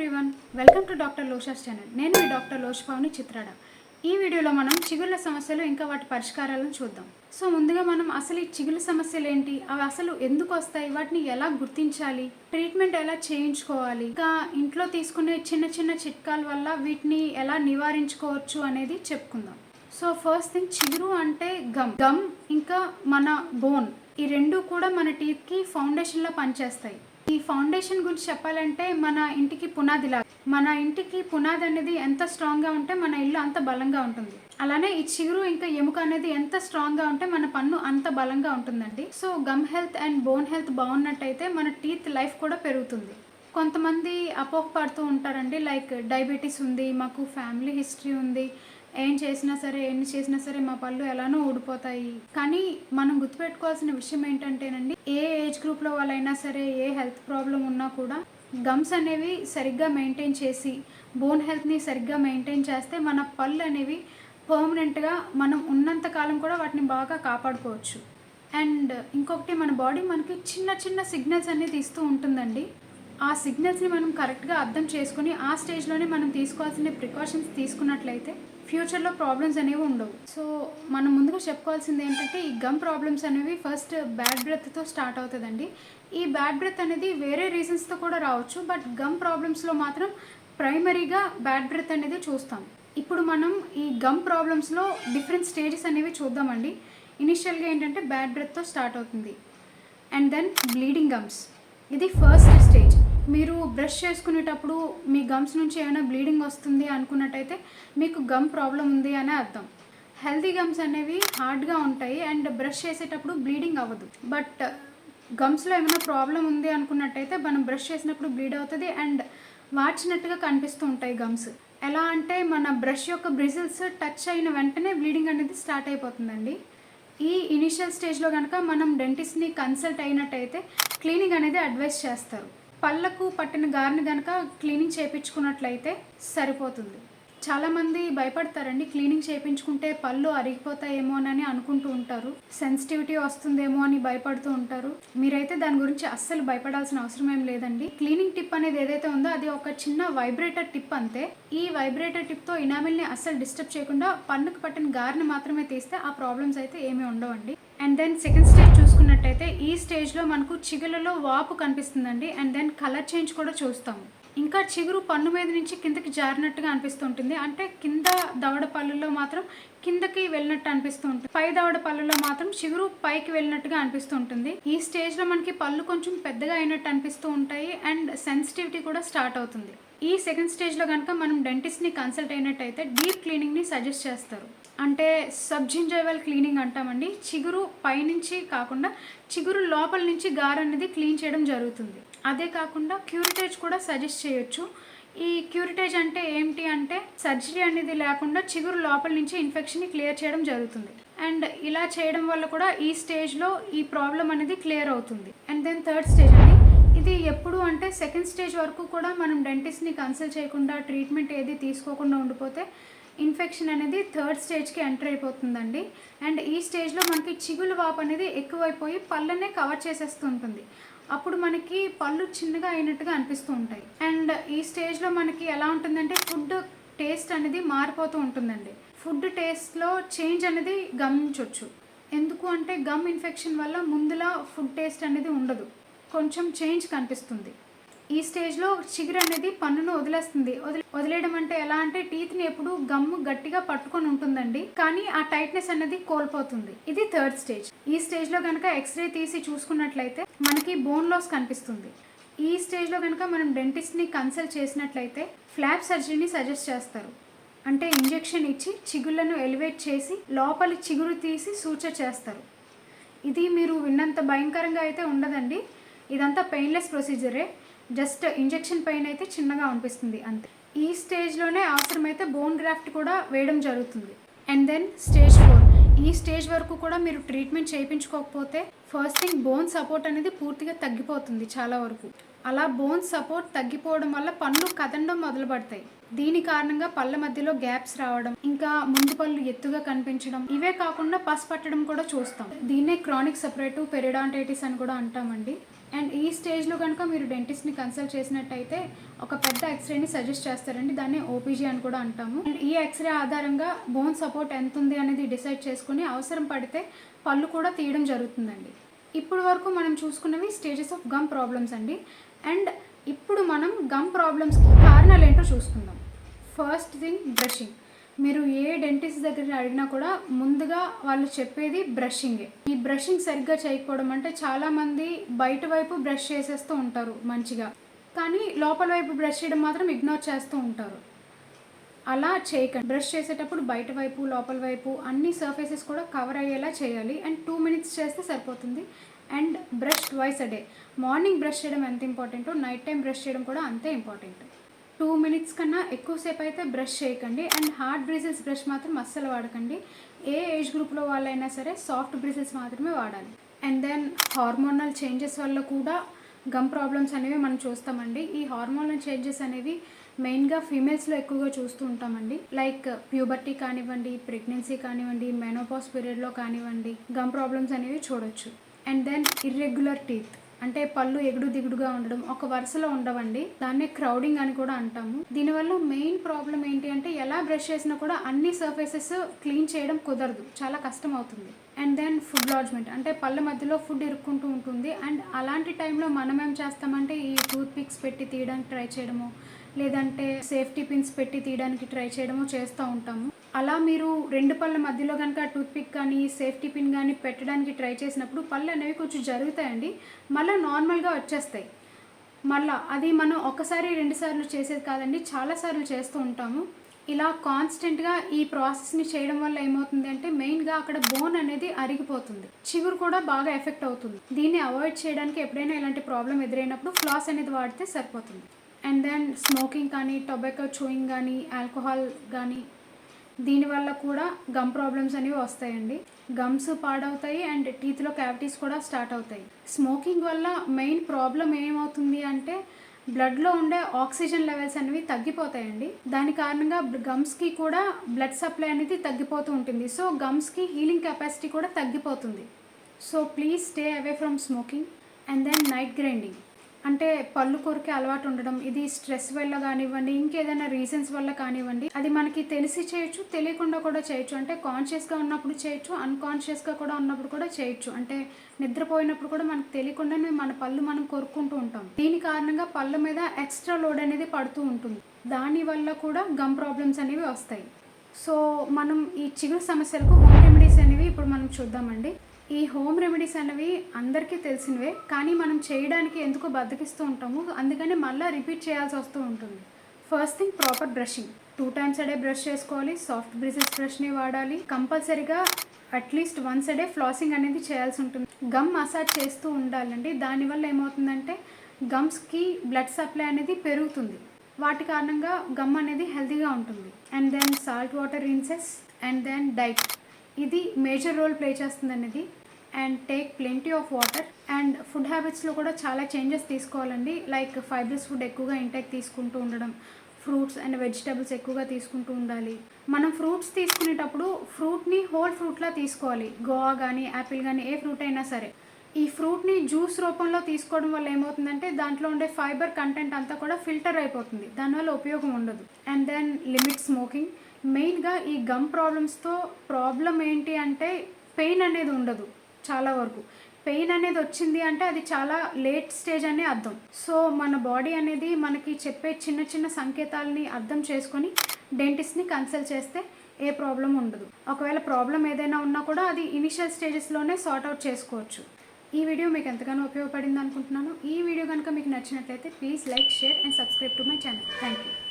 Everyone welcome to doctor లోషాస్ channel. నేను మీ డాక్టర్ లోషపావుని చిత్రాడ. ఈ వీడియోలో మనం చిగుళ్ళ సమస్యలు ఇంకా వాటి పరిష్కారాలను చూద్దాం. సో ముందుగా మనం అసలు ఈ చిగుళ్ళ సమస్యలు ఏంటి? అవి అసలు ఎందుకు వస్తాయి? వాటిని ఎలా గుర్తించాలి? ట్రీట్మెంట్ ఎలా చేయించుకోవాలి? ఇంకా ఇంట్లో తీసుకునే చిన్న చిన్న చిట్కాల వల్ల వీటిని ఎలా నివారించుకోవచ్చు అనేది చెప్పుకుందాం. సో ఫస్ట్ థింగ్ చిగురు అంటే గమ్. గమ్ ఇంకా మన బోన్. ఈ రెండు కూడా మన టీత్కి ఫౌండేషన్లో పనిచేస్తాయి. ఈ ఫౌండేషన్ గురించి చెప్పాలంటే మన ఇంటికి పునాదిలా మన ఇంటికి పునాది అనేది ఎంత స్ట్రాంగ్గా ఉంటే మన ఇల్లు అంత బలంగా ఉంటుంది. అలానే ఈ చిగురు ఇంకా ఎముక అనేది ఎంత స్ట్రాంగ్గా ఉంటే మన పన్ను అంత బలంగా ఉంటుందండి. So gum health and bone health బాగున్నట్టయితే మన టీత్ లైఫ్ కూడా పెరుగుతుంది. కొంతమంది అపోహ పడుతూ ఉంటారండి లైక్ డయాబెటీస్ ఉంది మాకు ఫ్యామిలీ హిస్టరీ ఉంది ఏం చేసినా సరే ఎన్ని చేసినా సరే మా పళ్ళు ఎలానో ఊడిపోతాయి. కానీ మనం గుర్తుపెట్టుకోవాల్సిన విషయం ఏంటంటేనండి ఏ ఏజ్ గ్రూప్లో వాళ్ళైనా సరే ఏ హెల్త్ ప్రాబ్లం ఉన్నా కూడా గమ్స్ అనేవి సరిగ్గా మెయింటైన్ చేసి బోన్ హెల్త్ని సరిగ్గా మెయింటైన్ చేస్తే మన పళ్ళు అనేవి పర్మనెంట్గా మనం ఉన్నంత కాలం కూడా వాటిని బాగా కాపాడుకోవచ్చు. అండ్ ఇంకొకటి మన బాడీ మనకి చిన్న చిన్న సిగ్నల్స్ అనేది ఇస్తూ ఉంటుందండి. ఆ సిగ్నల్స్ని మనం కరెక్ట్గా అర్థం చేసుకొని ఆ స్టేజ్లోనే మనం తీసుకోవాల్సిన ప్రికాషన్స్ తీసుకున్నట్లయితే ఫ్యూచర్లో ప్రాబ్లమ్స్ అనేవి ఉండవు. సో మనం ముందుగా చెప్పుకోవాల్సింది ఏంటంటే ఈ గమ్ ప్రాబ్లమ్స్ అనేవి ఫస్ట్ బ్యాడ్ బ్రెత్తో స్టార్ట్ అవుతుందండి. ఈ బ్యాడ్ బ్రెత్ అనేది వేరే రీజన్స్తో కూడా రావచ్చు బట్ గమ్ ప్రాబ్లమ్స్లో మాత్రం ప్రైమరీగా బ్యాడ్ బ్రెత్ అనేది చూస్తాం. ఇప్పుడు మనం ఈ గమ్ ప్రాబ్లమ్స్లో డిఫరెంట్ స్టేజెస్ అనేవి చూద్దామండి. ఇనిషియల్గా ఏంటంటే బ్యాడ్ బ్రెత్తో స్టార్ట్ అవుతుంది. And then bleeding gums. ఇది ఫస్ట్ స్టేజ్. మీరు బ్రష్ చేసుకునేటప్పుడు మీ గమ్స్ నుంచి ఏమైనా బ్లీడింగ్ వస్తుంది అనుకున్నట్టయితే మీకు గమ్ ప్రాబ్లం ఉంది అనే అర్థం. హెల్తీ గమ్స్ అనేవి హార్డ్గా ఉంటాయి అండ్ బ్రష్ చేసేటప్పుడు బ్లీడింగ్ అవ్వదు. బట్ గమ్స్లో ఏమైనా ప్రాబ్లం ఉంది అనుకున్నట్టయితే మనం బ్రష్ చేసినప్పుడు బ్లీడ్ అవుతుంది అండ్ వాచినట్టుగా కనిపిస్తూ ఉంటాయి గమ్స్ ఎలా అంటే మన బ్రష్ యొక్క బ్రిజిల్స్ టచ్ అయిన వెంటనే బ్లీడింగ్ అనేది స్టార్ట్ అయిపోతుందండి. ఈ ఇనిషియల్ స్టేజ్లో కనుక మనం డెంటిస్ట్ని కన్సల్ట్ అయినట్టయితే క్లీనింగ్ అనేది అడ్వైస్ చేస్తారు. పళ్ళకు పట్టిన గారిని కనుక క్లీనింగ్ చేయించుకున్నట్లయితే సరిపోతుంది. చాలామంది భయపడతారండి. క్లీనింగ్ చేయించుకుంటే పళ్ళు అరిగిపోతాయేమో అని అనుకుంటూ ఉంటారు. సెన్సిటివిటీ వస్తుందేమో అని భయపడుతూ ఉంటారు. మీరైతే దాని గురించి అస్సలు భయపడాల్సిన అవసరం ఏం లేదండి. క్లీనింగ్ టిప్ అనేది ఏదైతే ఉందో అది ఒక చిన్న వైబ్రేటర్ టిప్ అంతే. ఈ వైబ్రేటర్ టిప్తో ఇనామిల్ని అస్సలు డిస్టర్బ్ చేయకుండా పన్నుకు పట్టిన గారిని మాత్రమే తీస్తే ఆ ప్రాబ్లమ్స్ అయితే ఏమీ ఉండవండి. అండ్ దెన్ సెకండ్ స్టేజ్ చూసుకున్నట్టయితే ఈ స్టేజ్లో మనకు చిగులలో వాపు కనిపిస్తుందండి. అండ్ దెన్ కలర్ చేంజ్ కూడా చూస్తాము. ఇంకా చిగురు పన్ను మీద నుంచి కిందకి జారినట్టుగా అనిపిస్తుంటుంది. అంటే కింద దవడ పళ్ళులో మాత్రం కిందకి వెళ్ళినట్టు అనిపిస్తూ ఉంటుంది పై దవడ పళ్ళులో మాత్రం చిగురు పైకి వెళ్ళినట్టుగా అనిపిస్తూ ఉంటుంది ఈ స్టేజ్లో మనకి పళ్ళు కొంచెం పెద్దగా అయినట్టు అనిపిస్తూ ఉంటాయి అండ్ సెన్సిటివిటీ కూడా స్టార్ట్ అవుతుంది. ఈ సెకండ్ స్టేజ్లో కనుక మనం డెంటిస్ట్ని కన్సల్ట్ అయినట్టయితే డీప్ క్లీనింగ్ని సజెస్ట్ చేస్తారు. అంటే సబ్జింజైవల్ క్లీనింగ్ అంటామండి. చిగురు పైనుంచి కాకుండా చిగురు లోపల నుంచి గారు అనేది క్లీన్ చేయడం జరుగుతుంది. అదే కాకుండా క్యూరిటేజ్ కూడా సజెస్ట్ చేయొచ్చు. ఈ క్యూరిటేజ్ అంటే ఏంటి అంటే సర్జరీ అనేది లేకుండా చిగురు లోపల నుంచి ఇన్ఫెక్షన్ని క్లియర్ చేయడం జరుగుతుంది. అండ్ ఇలా చేయడం వల్ల కూడా ఈ స్టేజ్లో ఈ ప్రాబ్లం అనేది క్లియర్ అవుతుంది. అండ్ దెన్ థర్డ్ స్టేజ్ అండి. ఇది ఎప్పుడు అంటే సెకండ్ స్టేజ్ వరకు కూడా మనం డెంటిస్ట్ని కన్సల్ట్ చేయకుండా ట్రీట్మెంట్ ఏది తీసుకోకుండా ఉండిపోతే ఇన్ఫెక్షన్ అనేది థర్డ్ స్టేజ్కి ఎంటర్ అయిపోతుందండి. అండ్ ఈ స్టేజ్లో మనకి చిగులు వాపు అనేది ఎక్కువైపోయి పళ్ళనే కవర్ చేసేస్తూ ఉంటుంది అప్పుడు మనకి పళ్ళు చిన్నగా అయినట్టుగా అనిపిస్తూ ఉంటాయి. అండ్ ఈ స్టేజ్లో మనకి ఎలా ఉంటుందంటే ఫుడ్ టేస్ట్ అనేది మారిపోతూ ఉంటుందండి. ఫుడ్ టేస్ట్లో చేంజ్ అనేది గమనించవచ్చు ఎందుకు అంటే గమ్ ఇన్ఫెక్షన్ వల్ల ముందులా ఫుడ్ టేస్ట్ అనేది ఉండదు. కొంచెం చేంజ్ కనిపిస్తుంది. ఈ స్టేజ్లో చిగురు అనేది పన్నును వదిలేస్తుంది. వదిలే వదిలేయడం అంటే ఎలా అంటే టీత్ని ఎప్పుడు గమ్ము గట్టిగా పట్టుకొని ఉంటుందండి. కానీ ఆ టైట్నెస్ అనేది కోల్పోతుంది. ఇది థర్డ్ స్టేజ్ ఈ స్టేజ్లో కనుక ఎక్స్రే తీసి చూసుకున్నట్లయితే మనకి బోన్ లాస్ కనిపిస్తుంది. ఈ స్టేజ్లో కనుక మనం డెంటిస్ట్ని కన్సల్ట్ చేసినట్లయితే ఫ్లాప్ సర్జరీని సజెస్ట్ చేస్తారు. అంటే ఇంజెక్షన్ ఇచ్చి చిగుళ్ళను ఎలివేట్ చేసి లోపలి చిగురు తీసి సూచ చేస్తారు. ఇది మీరు విన్నంత భయంకరంగా అయితే ఉండదండి. ఇదంతా పెయిన్లెస్ ప్రొసీజరే జస్ట్ ఇంజెక్షన్ పెయిన్ అయితే చిన్నగా అనిపిస్తుంది అంతే. ఈ స్టేజ్లోనే అవసరమైతే బోన్ గ్రాఫ్ట్ కూడా వేయడం జరుగుతుంది. అండ్ దెన్ స్టేజ్ ఫోర్ ఈ స్టేజ్ వరకు కూడా మీరు ట్రీట్మెంట్ చేయించుకోకపోతే ఫస్ట్ థింగ్ బోన్ సపోర్ట్ అనేది పూర్తిగా తగ్గిపోతుంది చాలా వరకు. అలా బోన్ సపోర్ట్ తగ్గిపోవడం వల్ల పనులు కదండం మొదలు పడతాయి దీని కారణంగా పళ్ళ మధ్యలో గ్యాప్స్ రావడం ఇంకా ముందు పళ్ళు ఎత్తుగా కనిపించడం ఇవే కాకుండా పస్ పట్టడం కూడా చూస్తాం. దీన్నే క్రానిక్ సపరేటివ్ పెరిడాంటైటిస్ అని కూడా అంటామండి. అండ్ ఈ స్టేజ్లో కనుక మీరు డెంటిస్ట్ని కన్సల్ట్ చేసినట్టయితే ఒక పెద్ద ఎక్స్రేని సజెస్ట్ చేస్తారండి. దాన్ని ఓపీజీ అని కూడా అంటాము. అండ్ ఈ ఎక్స్రే ఆధారంగా బోన్ సపోర్ట్ ఎంత ఉంది అనేది డిసైడ్ చేసుకుని అవసరం పడితే పళ్ళు కూడా తీయడం జరుగుతుందండి. ఇప్పుడు వరకు మనం చూసుకున్నవి స్టేజెస్ ఆఫ్ గమ్ ప్రాబ్లమ్స్ అండి. అండ్ ఇప్పుడు మనం గమ్ ప్రాబ్లమ్స్కి కారణాలు ఏంటో చూసుకుందాం. ఫస్ట్ థింగ్ బ్రషింగ్ మీరు ఏ డెంటిస్ట్ దగ్గర అడిగినా కూడా ముందుగా వాళ్ళు చెప్పేది బ్రషింగే ఈ బ్రషింగ్ సరిగ్గా చేయకపోవడం అంటే చాలామంది బయట వైపు బ్రష్ చేసేస్తూ ఉంటారు మంచిగా. కానీ లోపల వైపు బ్రష్ చేయడం మాత్రం ఇగ్నోర్ చేస్తూ ఉంటారు. అలా చేయకండి. బ్రష్ చేసేటప్పుడు బయట వైపు లోపల వైపు అన్ని సర్ఫేసెస్ కూడా కవర్ అయ్యేలా చేయాలి. అండ్ టూ మినిట్స్ చేస్తే సరిపోతుంది. And brush twice a day morning brush చేయడం ఎంత ఇంపార్టెంటో నైట్ టైం బ్రష్ చేయడం కూడా అంతే ఇంపార్టెంట్ టూ మినిట్స్ కన్నా ఎక్కువసేపు అయితే బ్రష్ చేయకండి. అండ్ హార్డ్ బ్రిజిల్స్ బ్రష్ మాత్రం అస్సలు వాడకండి. ఏ ఏజ్ గ్రూప్లో వాళ్ళైనా సరే సాఫ్ట్ బ్రిజిల్స్ మాత్రమే వాడాలి. అండ్ దెన్ హార్మోనల్ చేంజెస్ వల్ల కూడా గమ్ ప్రాబ్లమ్స్ అనేవి మనం చూస్తామండి. ఈ హార్మోనల్ చేంజెస్ అనేవి మెయిన్గా ఫీమేల్స్లో ఎక్కువగా చూస్తూ ఉంటామండి. లైక్ ప్యూబర్టీ కానివ్వండి ప్రెగ్నెన్సీ కానివ్వండి మెనోపాస్ పీరియడ్లో కానివ్వండి గమ్ ప్రాబ్లమ్స్ అనేవి చూడొచ్చు. And then irregular teeth. అంటే పళ్ళు ఎగుడు దిగుడుగా ఉండడం ఒక వరుసలో ఉండవండి. దాన్నే క్రౌడింగ్ అని కూడా అంటాము. దీనివల్ల మెయిన్ ప్రాబ్లం ఏంటి అంటే ఎలా బ్రష్ చేసినా కూడా అన్ని సర్ఫేసెస్ క్లీన్ చేయడం కుదరదు. చాలా కష్టం అవుతుంది అండ్ దెన్ ఫుడ్ లాడ్జ్మెంట్. అంటే పళ్ళ మధ్యలో ఫుడ్ ఇరుక్కుంటూ ఉంటుంది. అండ్ అలాంటి టైంలో మనం ఏం చేస్తామంటే ఈ టూత్ పిక్స్ పెట్టి తీయడానికి ట్రై చేయడము లేదంటే సేఫ్టీ పిన్స్ పెట్టి తీయడానికి ట్రై చేయడము చేస్తూ ఉంటాము. అలా మీరు రెండు పళ్ళ మధ్యలో కనుక టూత్పిక్ కానీ సేఫ్టీ పిన్ కానీ పెట్టడానికి ట్రై చేసినప్పుడు పళ్ళు అనేవి కొంచెం జరుగుతాయండి. మళ్ళీ నార్మల్గా వచ్చేస్తాయి. మళ్ళా అది మనం ఒకసారి రెండు సార్లు చేసేది కాదండి చాలాసార్లు చేస్తూ ఉంటాము. ఇలా కాన్స్టెంట్గా ఈ ప్రాసెస్ని చేయడం వల్ల ఏమవుతుంది అంటే మెయిన్గా అక్కడ బోన్ అనేది అరిగిపోతుంది. చిగురు కూడా బాగా ఎఫెక్ట్ అవుతుంది. దీన్ని అవాయిడ్ చేయడానికి ఎప్పుడైనా ఇలాంటి ప్రాబ్లం ఎదురైనప్పుడు ఫ్లాస్ అనేది వాడితే సరిపోతుంది. అండ్ దెన్ స్మోకింగ్ కానీ టొబాకో చూయింగ్ కానీ ఆల్కహాల్ కానీ దీనివల్ల కూడా గమ్ ప్రాబ్లమ్స్ అనేవి వస్తాయండి. గమ్స్ పాడవుతాయి అండ్ టీత్లో క్యావిటీస్ కూడా స్టార్ట్ అవుతాయి. స్మోకింగ్ వల్ల మెయిన్ ప్రాబ్లం ఏమవుతుంది అంటే బ్లడ్లో ఉండే ఆక్సిజన్ లెవెల్స్ అనేవి తగ్గిపోతాయండి. దాని కారణంగా గమ్స్కి కూడా బ్లడ్ సప్లై అనేది తగ్గిపోతూ ఉంటుంది. సో గమ్స్కి హీలింగ్ కెపాసిటీ కూడా తగ్గిపోతుంది. So please stay away from smoking and then night grinding అంటే పళ్ళు కొరికే అలవాటు ఉండడం ఇది స్ట్రెస్ వల్ల కానివ్వండి ఇంకేదైనా రీజన్స్ వల్ల కానివ్వండి అది మనకి తెలిసి చేయొచ్చు తెలియకుండా కూడా చేయొచ్చు. అంటే కాన్షియస్గా ఉన్నప్పుడు చేయొచ్చు అన్కాన్షియస్గా కూడా ఉన్నప్పుడు కూడా చేయొచ్చు. అంటే నిద్రపోయినప్పుడు కూడా మనకు తెలియకుండానే మన పళ్ళు మనం కొరుక్కుంటూ ఉంటాం. దీని కారణంగా పళ్ళ మీద ఎక్స్ట్రా లోడ్ అనేది పడుతూ ఉంటుంది. దానివల్ల కూడా గమ్ ప్రాబ్లమ్స్ అనేవి వస్తాయి. సో మనం ఈ చిగురు సమస్యలకు హోమ్ రెమెడీస్ అనేవి ఇప్పుడు మనం చూద్దామండి. ఈ హోమ్ రెమెడీస్ అనేవి అందరికీ తెలిసినవే కానీ మనం చేయడానికి ఎందుకో బద్దకిస్తూ ఉంటాము? అందుకని మళ్ళీ రిపీట్ చేయాల్సి వస్తూ ఉంటుంది. First thing proper brushing. Two times a day brush చేసుకోవాలి సాఫ్ట్ బ్రిజెస్ బ్రష్ని వాడాలి. కంపల్సరీగా అట్లీస్ట్ వన్స్ అడే ఫ్లాసింగ్ అనేది చేయాల్సి ఉంటుంది. గమ్ మసాజ్ చేస్తూ ఉండాలండి. దానివల్ల ఏమవుతుందంటే గమ్స్కి బ్లడ్ సప్లై అనేది పెరుగుతుంది. వాటి కారణంగా గమ్ అనేది హెల్తీగా ఉంటుంది. And then salt water rinses and then diet ఇది మేజర్ రోల్ ప్లే చేస్తుంది అనేది and take plenty of water and food హ్యాబిట్స్లో కూడా చాలా చేంజెస్ తీసుకోవాలండి. లైక్ ఫైబర్స్ ఫుడ్ ఎక్కువగా ఇంటేక్ తీసుకుంటూ ఉండడం ఫ్రూట్స్ అండ్ వెజిటబుల్స్ ఎక్కువగా తీసుకుంటూ ఉండాలి. మనం ఫ్రూట్స్ తీసుకునేటప్పుడు ఫ్రూట్ని హోల్ ఫ్రూట్లా తీసుకోవాలి. గోవా కానీ యాపిల్ కానీ ఏ ఫ్రూట్ అయినా సరే. ఈ ఫ్రూట్ని జ్యూస్ రూపంలో తీసుకోవడం వల్ల ఏమవుతుందంటే దాంట్లో ఉండే ఫైబర్ కంటెంట్ అంతా కూడా ఫిల్టర్ అయిపోతుంది. దానివల్ల ఉపయోగం ఉండదు. అండ్ దెన్ లిమిట్ స్మోకింగ్ మెయిన్గా ఈ గమ్ ప్రాబ్లమ్స్తో ప్రాబ్లం ఏంటి అంటే పెయిన్ అనేది ఉండదు. చాలా వరకు. పెయిన్ అనేది వచ్చింది అంటే అది చాలా లేట్ స్టేజ్ అనే అర్థం. సో మన బాడీ అనేది మనకి చెప్పే చిన్న చిన్న సంకేతాలని అర్థం చేసుకొని డెంటిస్ట్ని కన్సల్ట్ చేస్తే ఏ ప్రాబ్లం ఉండదు. ఒకవేళ ప్రాబ్లం ఏదైనా ఉన్నా కూడా అది ఇనిషియల్ స్టేజెస్లోనే సార్ట్ అవుట్ చేసుకోవచ్చు. ఈ వీడియో మీకు ఎంతగానో ఉపయోగపడింది అనుకుంటున్నాను ఈ వీడియో కనుక మీకు నచ్చినట్లయితే please like share and subscribe to my channel. Thank you